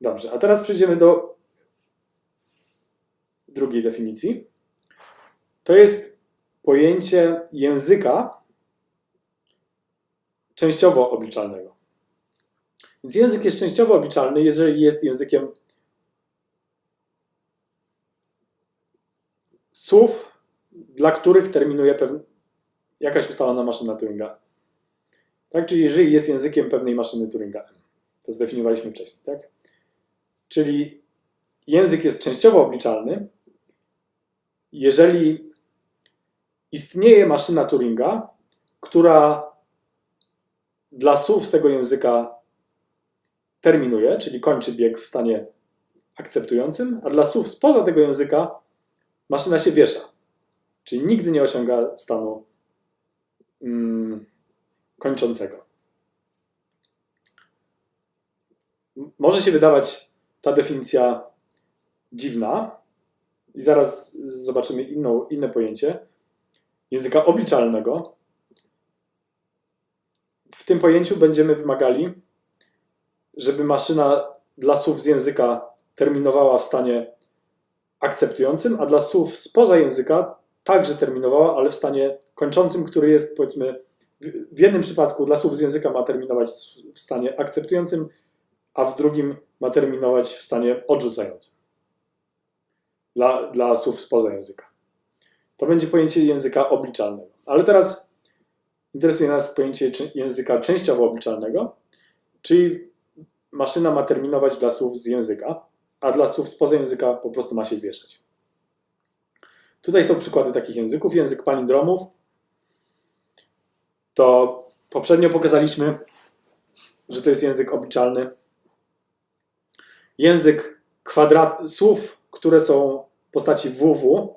Dobrze, a teraz przejdziemy do drugiej definicji. To jest pojęcie języka częściowo obliczalnego. Więc język jest częściowo obliczalny, jeżeli jest językiem słów, dla których terminuje pewna jakaś ustalona maszyna Turinga. Tak? Czyli jeżeli jest językiem pewnej maszyny Turinga. To zdefiniowaliśmy wcześniej. Tak? Czyli język jest częściowo obliczalny, jeżeli istnieje maszyna Turinga, która dla słów z tego języka terminuje, czyli kończy bieg w stanie akceptującym, a dla słów spoza tego języka maszyna się wiesza, czyli nigdy nie osiąga stanu mm, kończącego. Może się wydawać ta definicja dziwna, i zaraz zobaczymy inną, inne pojęcie języka obliczalnego. W tym pojęciu będziemy wymagali, żeby maszyna dla słów z języka terminowała w stanie akceptującym, a dla słów spoza języka także terminowała, ale w stanie kończącym, który jest powiedzmy w- jednym przypadku dla słów z języka ma terminować w stanie akceptującym, a w drugim ma terminować w stanie odrzucającym dla, dla słów spoza języka. To będzie pojęcie języka obliczalnego. Ale teraz interesuje nas pojęcie języka częściowo obliczalnego, czyli maszyna ma terminować dla słów z języka, a dla słów spoza języka po prostu ma się wieszać. Tutaj są przykłady takich języków. Język palindromów to poprzednio pokazaliśmy, że to jest język obliczalny. Język kwadrat, słów, które są w postaci WW.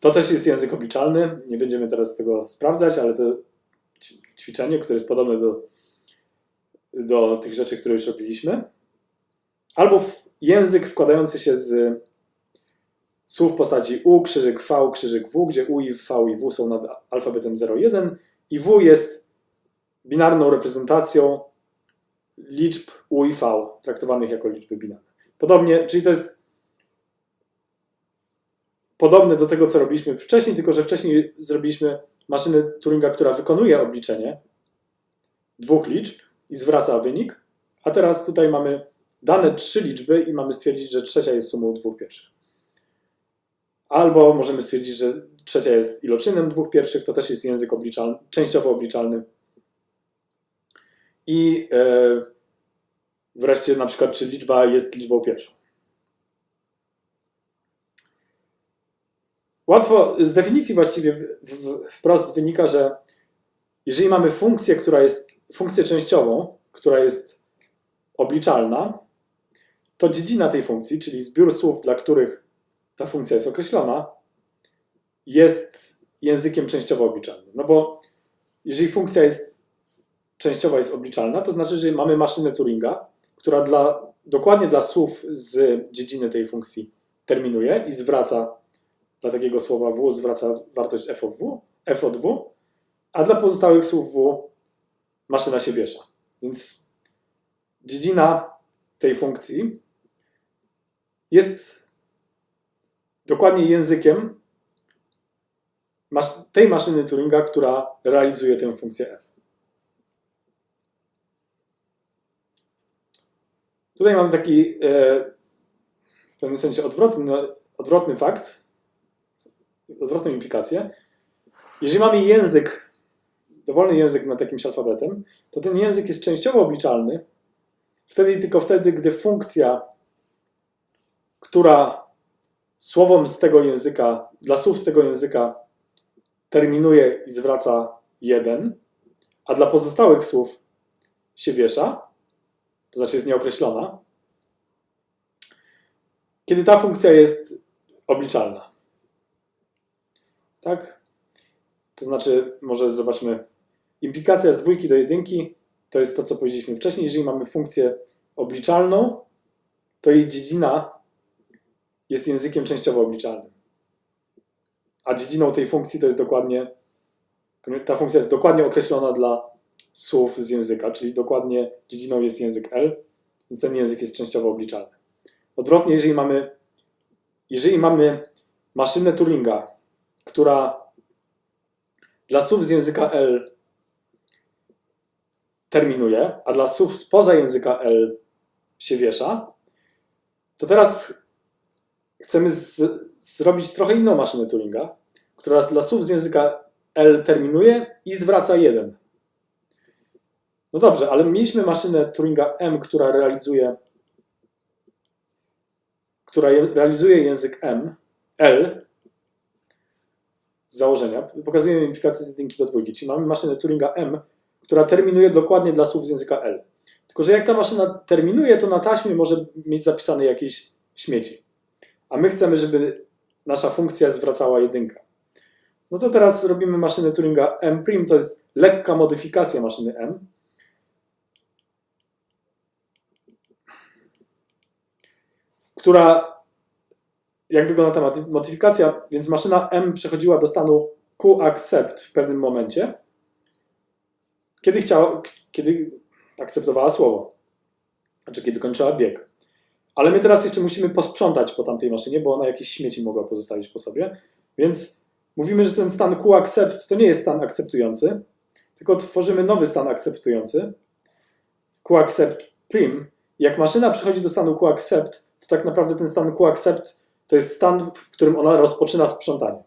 To też jest język obliczalny. Nie będziemy teraz tego sprawdzać, ale to ćwiczenie, które jest podobne do, do tych rzeczy, które już robiliśmy. Albo język składający się z słów w postaci U, krzyżyk V, krzyżyk W, gdzie U i V i W są nad alfabetem 0,1 i W jest binarną reprezentacją liczb U i V, traktowanych jako liczby binarne. Podobnie, czyli to jest podobne do tego, co robiliśmy wcześniej, tylko że wcześniej zrobiliśmy maszynę Turinga, która wykonuje obliczenie dwóch liczb i zwraca wynik, a teraz tutaj mamy dane trzy liczby i mamy stwierdzić, że trzecia jest sumą dwóch pierwszych. Albo możemy stwierdzić, że trzecia jest iloczynem dwóch pierwszych, to też jest język obliczalny, częściowo obliczalny. I e, wreszcie na przykład, czy liczba jest liczbą pierwszą. Łatwo, z definicji właściwie wprost wynika, że jeżeli mamy funkcję, która jest funkcję częściową, która jest obliczalna, to dziedzina tej funkcji, czyli zbiór słów, dla których ta funkcja jest określona, jest językiem częściowo obliczalnym. No bo jeżeli funkcja jest częściowa jest obliczalna, to znaczy, że mamy maszynę Turinga, która dla, dokładnie dla słów z dziedziny tej funkcji terminuje i zwraca dla takiego słowa w zwraca wartość f of w, f od w, a dla pozostałych słów w maszyna się wiesza. Więc dziedzina tej funkcji jest dokładnie językiem tej maszyny Turinga, która realizuje tę funkcję f. Tutaj mamy taki e, w pewnym sensie odwrotny, odwrotny fakt, odwrotną implikację. Jeżeli mamy język, dowolny język nad jakimś alfabetem, to ten język jest częściowo obliczalny, wtedy tylko wtedy, gdy funkcja, która słowom z tego języka, dla słów z tego języka terminuje i zwraca jeden, a dla pozostałych słów się wiesza, to znaczy jest nieokreślona, kiedy ta funkcja jest obliczalna. Tak? To znaczy, może zobaczmy, implikacja z dwójki do jedynki to jest to, co powiedzieliśmy wcześniej. Jeżeli mamy funkcję obliczalną, to jej dziedzina jest językiem częściowo obliczalnym. A dziedziną tej funkcji to jest dokładnie, ta funkcja jest dokładnie określona dla słów z języka, czyli dokładnie dziedziną jest język L, więc ten język jest częściowo obliczalny. Odwrotnie, jeżeli mamy, jeżeli mamy maszynę Turinga, która dla słów z języka L terminuje, a dla słów spoza języka L się wiesza, to teraz chcemy z, zrobić trochę inną maszynę Turinga, która dla słów z języka L terminuje i zwraca 1. No dobrze, ale mieliśmy maszynę Turinga M, która realizuje która je, realizuje język M, L z założenia. Pokazujemy implikację z jedynki do dwójki, czyli mamy maszynę Turinga M, która terminuje dokładnie dla słów z języka L. Tylko, że jak ta maszyna terminuje, to na taśmie może mieć zapisane jakieś śmieci. A my chcemy, żeby nasza funkcja zwracała jedynkę. No to teraz robimy maszynę Turinga M', to jest lekka modyfikacja maszyny M. Która, jak wygląda ta modyfikacja, więc maszyna M przechodziła do stanu QAccept w pewnym momencie, kiedy chciała, kiedy akceptowała słowo, znaczy kiedy kończyła bieg. Ale my teraz jeszcze musimy posprzątać po tamtej maszynie, bo ona jakieś śmieci mogła pozostawić po sobie. Więc mówimy, że ten stan QAccept to nie jest stan akceptujący, tylko tworzymy nowy stan akceptujący. QAccept prim. Jak maszyna przechodzi do stanu QAccept, tak naprawdę ten stan QAccept to jest stan, w którym ona rozpoczyna sprzątanie.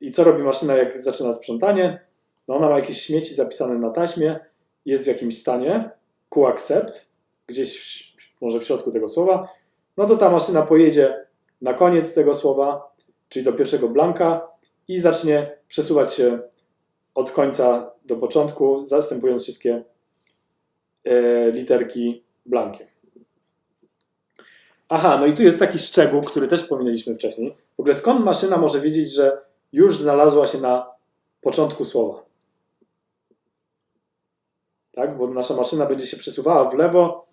I co robi maszyna, jak zaczyna sprzątanie? No ona ma jakieś śmieci zapisane na taśmie, jest w jakimś stanie, QAccept, gdzieś w, może w środku tego słowa, no to ta maszyna pojedzie na koniec tego słowa, czyli do pierwszego blanka i zacznie przesuwać się od końca do początku, zastępując wszystkie e, literki blankiem. Aha, no i tu jest taki szczegół, który też pominęliśmy wcześniej. W ogóle skąd maszyna może wiedzieć, że już znalazła się na początku słowa? Tak, bo nasza maszyna będzie się przesuwała w lewo,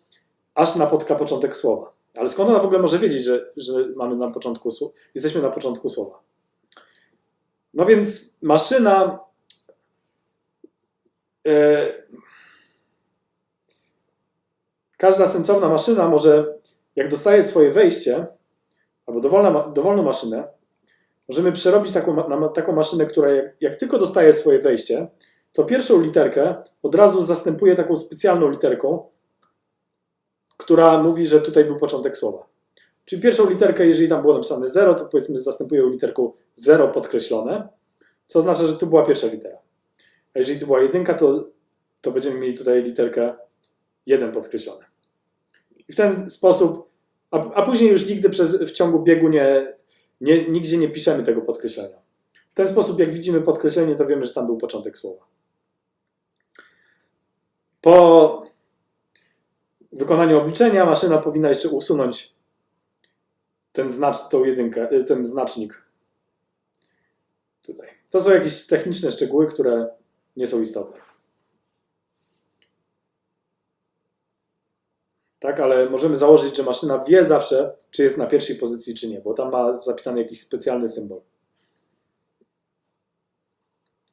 aż napotka początek słowa. Ale skąd ona w ogóle może wiedzieć, że, że mamy na początku, jesteśmy na początku słowa? No więc maszyna yy, każda sensowna maszyna może, jak dostaje swoje wejście, albo dowolna, dowolną maszynę, możemy przerobić taką, na taką maszynę, która jak, jak tylko dostaje swoje wejście, to pierwszą literkę od razu zastępuje taką specjalną literką, która mówi, że tutaj był początek słowa. Czyli pierwszą literkę, jeżeli tam było napisane 0, to powiedzmy zastępuje literką 0 podkreślone, co oznacza, że tu była pierwsza litera. A jeżeli to była jedynka, to, to będziemy mieli tutaj literkę 1 podkreślone. W ten sposób, a, a później już nigdy przez, w ciągu biegu nie, nie, nigdzie nie piszemy tego podkreślenia. W ten sposób, jak widzimy podkreślenie, to wiemy, że tam był początek słowa. Po wykonaniu obliczenia maszyna powinna jeszcze usunąć ten, znacz, tą jedynkę, y, ten znacznik tutaj. To są jakieś techniczne szczegóły, które nie są istotne. Tak, ale możemy założyć, że maszyna wie zawsze, czy jest na pierwszej pozycji, czy nie, bo tam ma zapisany jakiś specjalny symbol.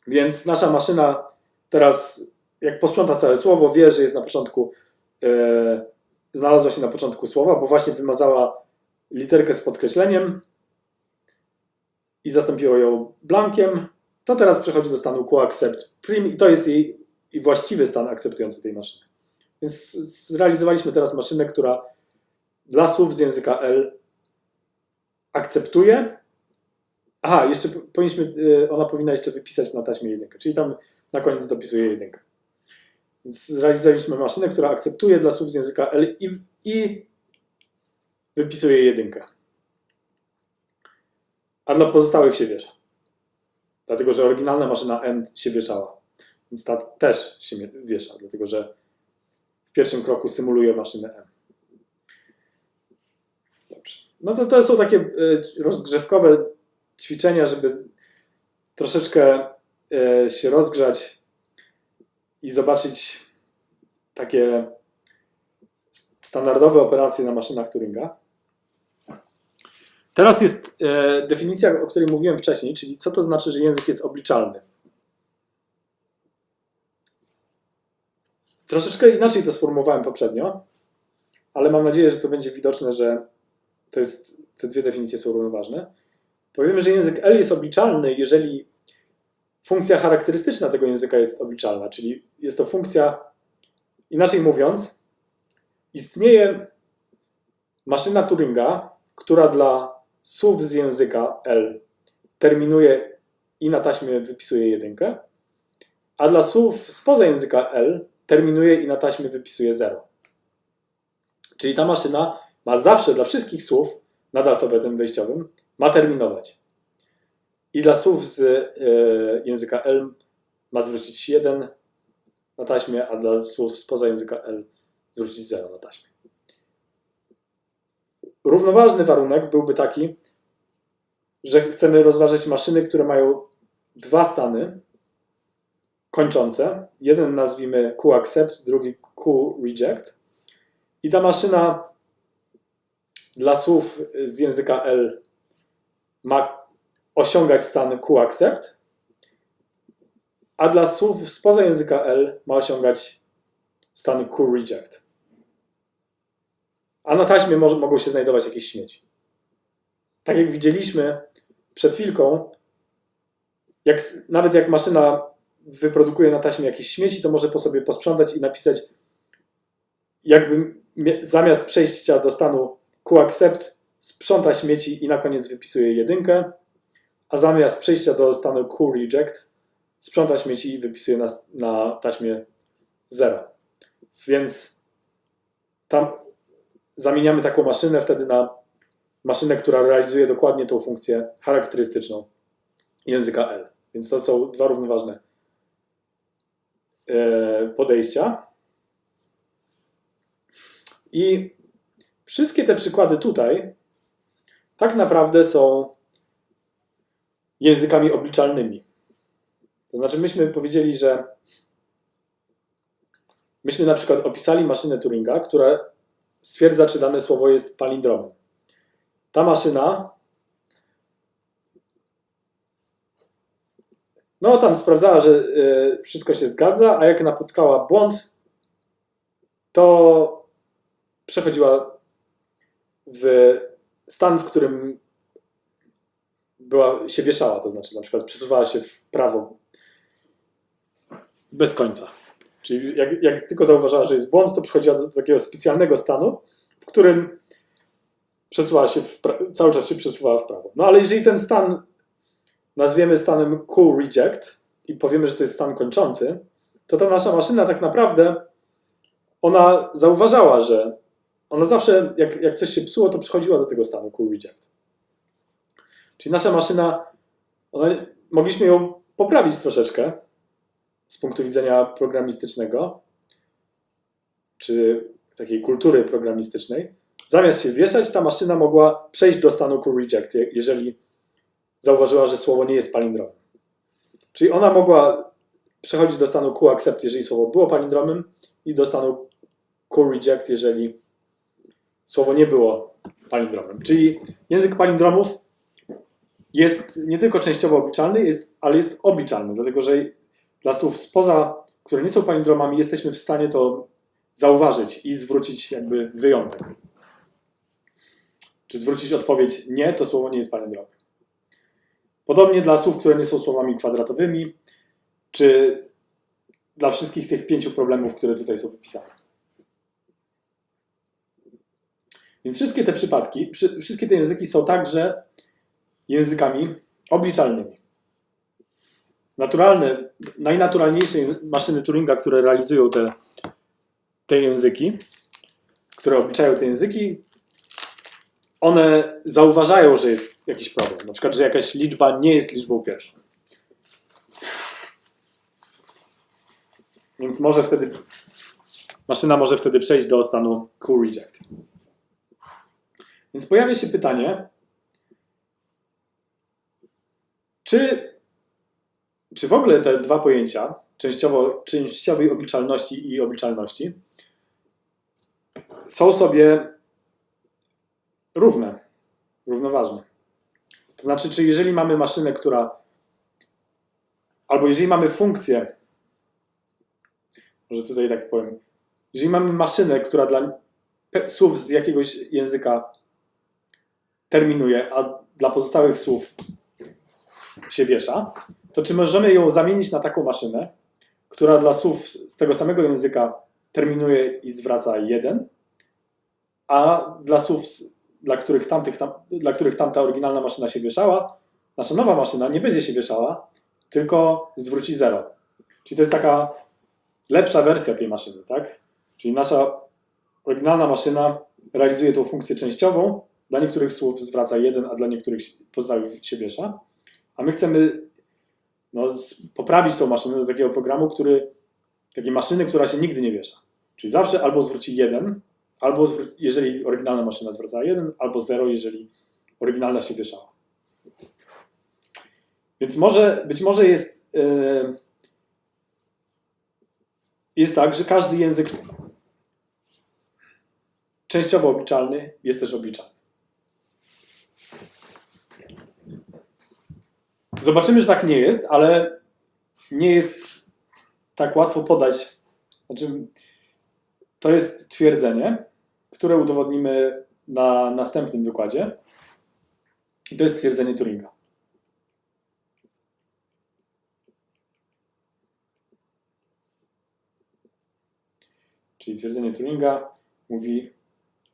Więc nasza maszyna teraz jak posprząta całe słowo, wie, że jest na początku, e, znalazła się na początku słowa, bo właśnie wymazała literkę z podkreśleniem i zastąpiła ją blankiem, to teraz przechodzi do stanu QAccept prim i to jest jej właściwy stan akceptujący tej maszyny. Więc zrealizowaliśmy teraz maszynę, która dla słów z języka L akceptuje. Aha, jeszcze powinniśmy, e, ona powinna jeszcze wypisać na taśmie jedynkę, czyli tam na koniec dopisuje jedynkę. Więc zrealizowaliśmy maszynę, która akceptuje dla słów z języka L i, i wypisuje jedynkę. A dla pozostałych się wiesza. Dlatego, że oryginalna maszyna N się wieszała. Więc ta też się wiesza, dlatego że w pierwszym kroku symuluje maszynę M. Dobrze. No to to są takie e, rozgrzewkowe ćwiczenia, żeby troszeczkę e, się rozgrzać i zobaczyć takie standardowe operacje na maszynach Turinga. Teraz jest e, definicja, o której mówiłem wcześniej, czyli co to znaczy, że język jest obliczalny. Troszeczkę inaczej to sformułowałem poprzednio, ale mam nadzieję, że to będzie widoczne, że to jest, te dwie definicje są równoważne. Powiemy, że język L jest obliczalny, jeżeli funkcja charakterystyczna tego języka jest obliczalna, czyli jest to funkcja, inaczej mówiąc, istnieje maszyna Turinga, która dla słów z języka L terminuje i na taśmie wypisuje jedynkę, a dla słów spoza języka L terminuje i na taśmie wypisuje 0. Czyli ta maszyna ma zawsze dla wszystkich słów nad alfabetem wejściowym ma terminować. I dla słów z e, języka L ma zwrócić 1 na taśmie, a dla słów spoza języka L zwrócić 0 na taśmie. Równoważny warunek byłby taki, że chcemy rozważyć maszyny, które mają dwa stany kończące. Jeden nazwijmy QAccept, drugi QReject. I ta maszyna dla słów z języka L ma osiągać stan QAccept, a dla słów spoza języka L ma osiągać stan QReject. A na taśmie może, mogą się znajdować jakieś śmieci. Tak jak widzieliśmy przed chwilką, jak, nawet jak maszyna wyprodukuje na taśmie jakieś śmieci, to może po sobie posprzątać i napisać, jakby zamiast przejścia do stanu QAccept sprząta śmieci i na koniec wypisuje jedynkę, a zamiast przejścia do stanu QReject sprząta śmieci i wypisuje na, na taśmie 0. Więc tam zamieniamy taką maszynę wtedy na maszynę, która realizuje dokładnie tą funkcję charakterystyczną języka L. Więc to są dwa równoważne podejścia. I wszystkie te przykłady tutaj tak naprawdę są językami obliczalnymi. To znaczy, myśmy powiedzieli, że myśmy na przykład opisali maszynę Turinga, która stwierdza, czy dane słowo jest palindromem. Ta maszyna no tam sprawdzała, że y, wszystko się zgadza, a jak napotkała błąd, to przechodziła w stan, w którym była, się wieszała, to znaczy na przykład przesuwała się w prawo bez końca. Czyli jak, jak tylko zauważała, że jest błąd, to przechodziła do takiego specjalnego stanu, w którym przesuwała się cały czas się przesuwała w prawo. No ale jeżeli ten stan nazwiemy stanem Q reject i powiemy, że to jest stan kończący, to ta nasza maszyna tak naprawdę ona zauważała, że ona zawsze, jak, jak coś się psuło, to przechodziła do tego stanu Q reject. Czyli nasza maszyna, ona, mogliśmy ją poprawić troszeczkę z punktu widzenia programistycznego, czy takiej kultury programistycznej. Zamiast się wieszać, ta maszyna mogła przejść do stanu Q reject, je- jeżeli zauważyła, że słowo nie jest palindromem. Czyli ona mogła przechodzić do stanu Q accept, jeżeli słowo było palindromem, i do stanu Q reject, jeżeli słowo nie było palindromem. Czyli język palindromów jest nie tylko częściowo obliczalny, jest, ale jest obliczalny, dlatego że dla słów spoza, które nie są palindromami, jesteśmy w stanie to zauważyć i zwrócić jakby wyjątek. Czy zwrócić odpowiedź nie, to słowo nie jest palindromem. Podobnie dla słów, które nie są słowami kwadratowymi, czy dla wszystkich tych pięciu problemów, które tutaj są wypisane. Więc wszystkie te przypadki, przy, wszystkie te języki są także językami obliczalnymi. Naturalne, najnaturalniejsze maszyny Turinga, które realizują te, te języki, które obliczają te języki, one zauważają, że jest jakiś problem. Na przykład, że jakaś liczba nie jest liczbą pierwszą. Więc może wtedy maszyna może wtedy przejść do stanu Q reject. Więc pojawia się pytanie, czy, czy w ogóle te dwa pojęcia, częściowo, częściowej obliczalności i obliczalności, są sobie równe, równoważne. To znaczy, czy jeżeli mamy maszynę, która, albo jeżeli mamy funkcję, może tutaj tak powiem, jeżeli mamy maszynę, która dla słów z jakiegoś języka terminuje, a dla pozostałych słów się wiesza, to czy możemy ją zamienić na taką maszynę, która dla słów z tego samego języka terminuje i zwraca jeden, a dla słów, dla których, tamtych, tam, dla których tamta oryginalna maszyna się wieszała, nasza nowa maszyna nie będzie się wieszała, tylko zwróci zero. Czyli to jest taka lepsza wersja tej maszyny, tak? Czyli nasza oryginalna maszyna realizuje tą funkcję częściową, dla niektórych słów zwraca jeden, a dla niektórych pozostałych się wiesza, a my chcemy no, poprawić tą maszynę do takiego programu, który, takiej maszyny, która się nigdy nie wiesza. Czyli zawsze albo zwróci jeden, albo jeżeli oryginalna maszyna zwraca jeden, albo zero, jeżeli oryginalna się wieszała. Więc może, być może jest, yy, jest tak, że każdy język częściowo obliczalny jest też obliczalny. Zobaczymy, że tak nie jest, ale nie jest tak łatwo podać. Znaczy, to jest twierdzenie, które udowodnimy na następnym wykładzie. I to jest twierdzenie Turinga. Czyli twierdzenie Turinga mówi,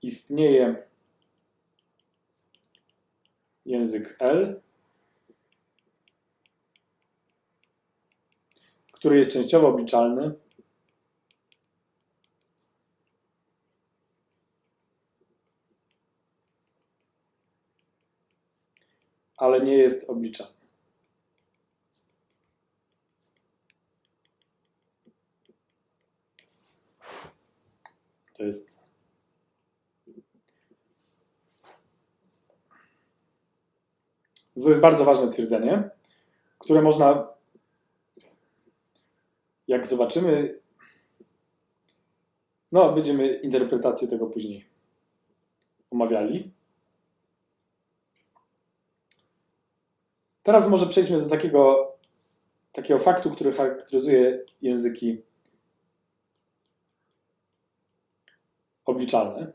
istnieje język L, który jest częściowo obliczalny. Ale nie jest obliczalny. To jest. To jest bardzo ważne twierdzenie, które można jak zobaczymy, no, będziemy interpretację tego później omawiali. Teraz może przejdźmy do takiego, takiego faktu, który charakteryzuje języki obliczalne.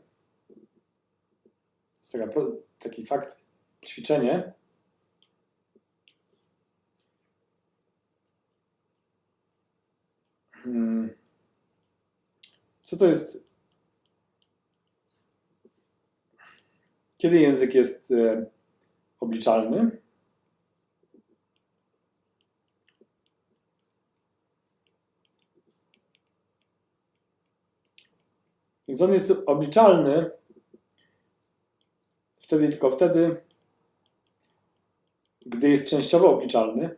Jest taka, taki fakt, ćwiczenie, Hmm. Co to jest? Kiedy język jest e, obliczalny? Więc on jest obliczalny wtedy tylko wtedy, gdy jest częściowo obliczalny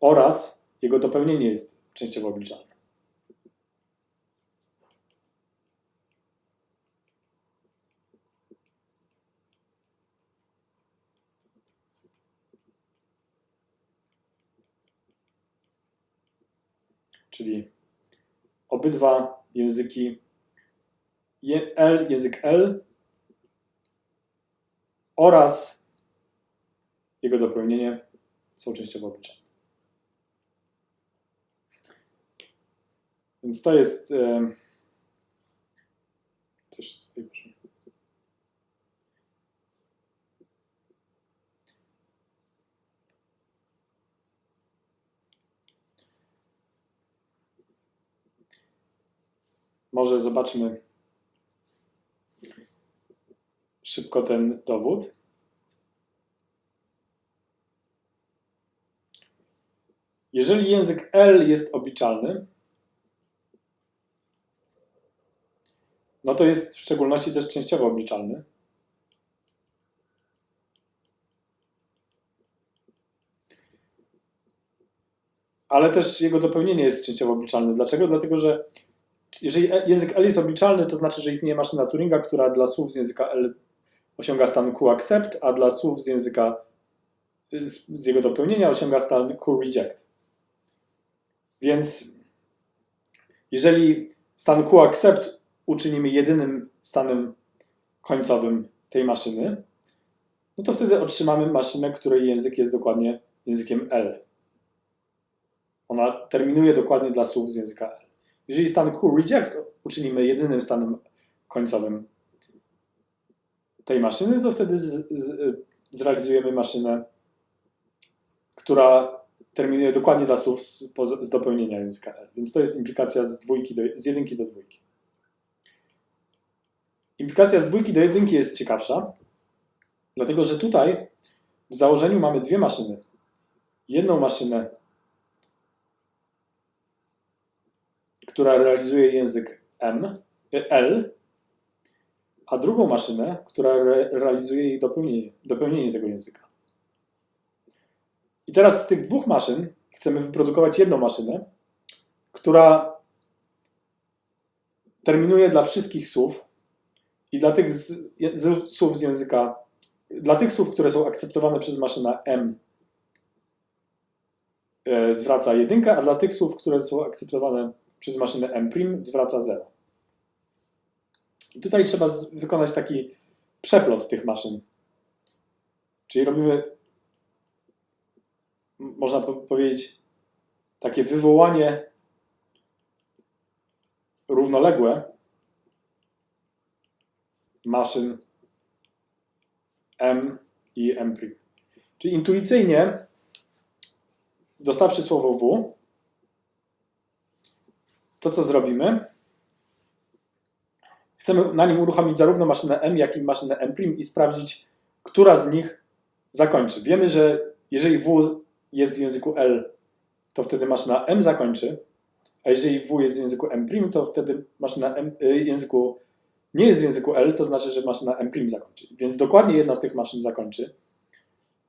oraz jego dopełnienie jest częściowo obliczalne. Czyli obydwa języki L, język L oraz jego dopełnienie są częściowo obliczalne. Więc to jest e, coś tutaj proszę. Może zobaczmy szybko ten dowód. Jeżeli język L jest obliczalny, no to jest w szczególności też częściowo obliczalny. Ale też jego dopełnienie jest częściowo obliczalne. Dlaczego? Dlatego, że jeżeli e- język L jest obliczalny, to znaczy, że istnieje maszyna Turinga, która dla słów z języka L osiąga stan Q-accept, a dla słów z języka z, z jego dopełnienia osiąga stan Q-reject. Więc jeżeli stan Q-accept uczynimy jedynym stanem końcowym tej maszyny, no to wtedy otrzymamy maszynę, której język jest dokładnie językiem L. Ona terminuje dokładnie dla słów z języka L. Jeżeli stan Q reject uczynimy jedynym stanem końcowym tej maszyny, to wtedy z, z, zrealizujemy maszynę, która terminuje dokładnie dla słów z, z dopełnienia języka L. Więc to jest implikacja z, dwójki do, z jedynki do dwójki. Implikacja z dwójki do jedynki jest ciekawsza, dlatego że tutaj w założeniu mamy dwie maszyny. Jedną maszynę, która realizuje język M, e, L, a drugą maszynę, która re, realizuje jej dopełnienie, dopełnienie tego języka. I teraz z tych dwóch maszyn chcemy wyprodukować jedną maszynę, która terminuje dla wszystkich słów i dla tych z, z, słów z języka, dla tych słów, które są akceptowane przez maszynę M, e, zwraca jedynkę, a dla tych słów, które są akceptowane przez maszynę M' zwraca 0. I tutaj trzeba wykonać taki przeplot tych maszyn. Czyli robimy, można po- powiedzieć, takie wywołanie równoległe maszyn M i M'. Czyli intuicyjnie, dostawszy słowo W, to co zrobimy? Chcemy na nim uruchomić zarówno maszynę M, jak i maszynę M' i sprawdzić, która z nich zakończy. Wiemy, że jeżeli W jest w języku L, to wtedy maszyna M zakończy, a jeżeli W jest w języku M', to wtedy maszyna M, y, języku nie jest w języku L, to znaczy, że maszyna M' zakończy. Więc dokładnie jedna z tych maszyn zakończy.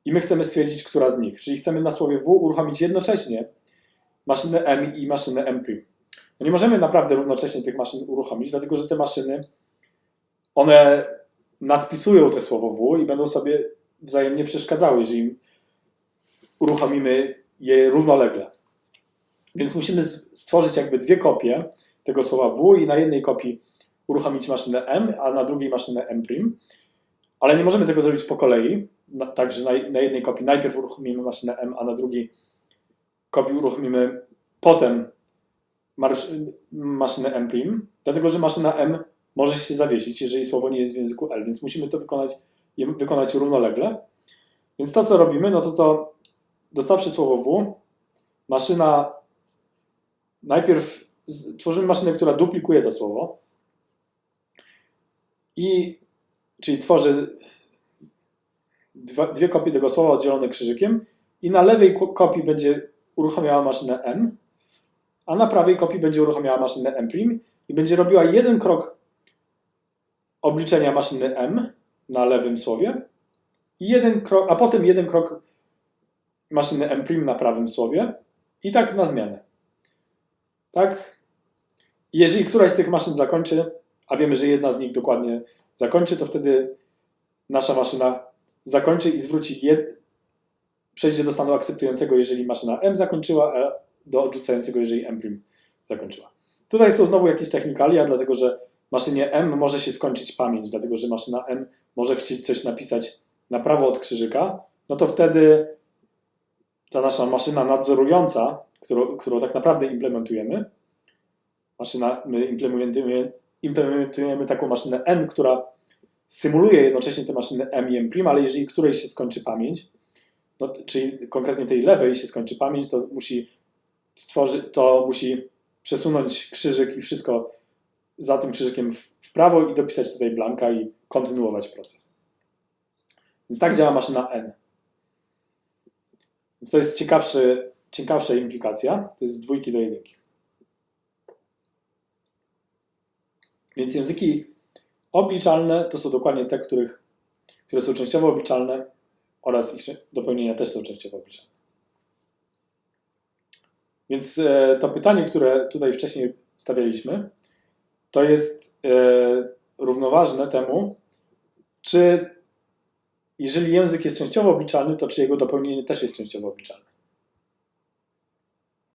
I my chcemy stwierdzić, która z nich. Czyli chcemy na słowie W uruchomić jednocześnie maszynę M i maszynę M'. No nie możemy naprawdę równocześnie tych maszyn uruchomić, dlatego że te maszyny, one nadpisują te słowo W i będą sobie wzajemnie przeszkadzały, jeżeli uruchomimy je równolegle. Więc musimy stworzyć jakby dwie kopie tego słowa W i na jednej kopii uruchomić maszynę M, a na drugiej maszynę M'. Ale nie możemy tego zrobić po kolei, na- tak że na, jednej kopii najpierw uruchomimy maszynę M, a na drugiej kopii uruchomimy potem maszynę M', dlatego że maszyna M może się zawiesić, jeżeli słowo nie jest w języku L, więc musimy to wykonać, wykonać równolegle. Więc to, co robimy, no to to dostawszy słowo W, maszyna najpierw tworzymy maszynę, która duplikuje to słowo i czyli tworzy dwie kopie tego słowa oddzielone krzyżykiem i na lewej ko- kopii będzie uruchamiała maszynę M, a na prawej kopii będzie uruchamiała maszynę M' i będzie robiła jeden krok obliczenia maszyny M na lewym słowie, jeden krok, a potem jeden krok maszyny M' na prawym słowie i tak na zmianę. Tak? Jeżeli któraś z tych maszyn zakończy, a wiemy, że jedna z nich dokładnie zakończy, to wtedy nasza maszyna zakończy i zwróci jed... przejdzie do stanu akceptującego, jeżeli maszyna M zakończyła, do odrzucającego, jeżeli M' zakończyła. Tutaj są znowu jakieś technikalia, dlatego że maszynie M może się skończyć pamięć, dlatego że maszyna M może chcieć coś napisać na prawo od krzyżyka, no to wtedy ta nasza maszyna nadzorująca, którą, którą tak naprawdę implementujemy, maszyna, my implementujemy, implementujemy taką maszynę N, która symuluje jednocześnie tę maszynę M i M', ale jeżeli którejś się skończy pamięć, no, czyli konkretnie tej lewej się skończy pamięć, to musi stworzy, to musi przesunąć krzyżyk i wszystko za tym krzyżykiem w, prawo i dopisać tutaj blanka i kontynuować proces. Więc tak działa maszyna N. Więc to jest ciekawszy, ciekawsza implikacja. To jest z dwójki do jedynki. Więc języki obliczalne to są dokładnie te, których, które są częściowo obliczalne oraz ich dopełnienia też są częściowo obliczalne. Więc e, to pytanie, które tutaj wcześniej stawialiśmy, to jest e, równoważne temu, czy jeżeli język jest częściowo obliczalny, to czy jego dopełnienie też jest częściowo obliczalne.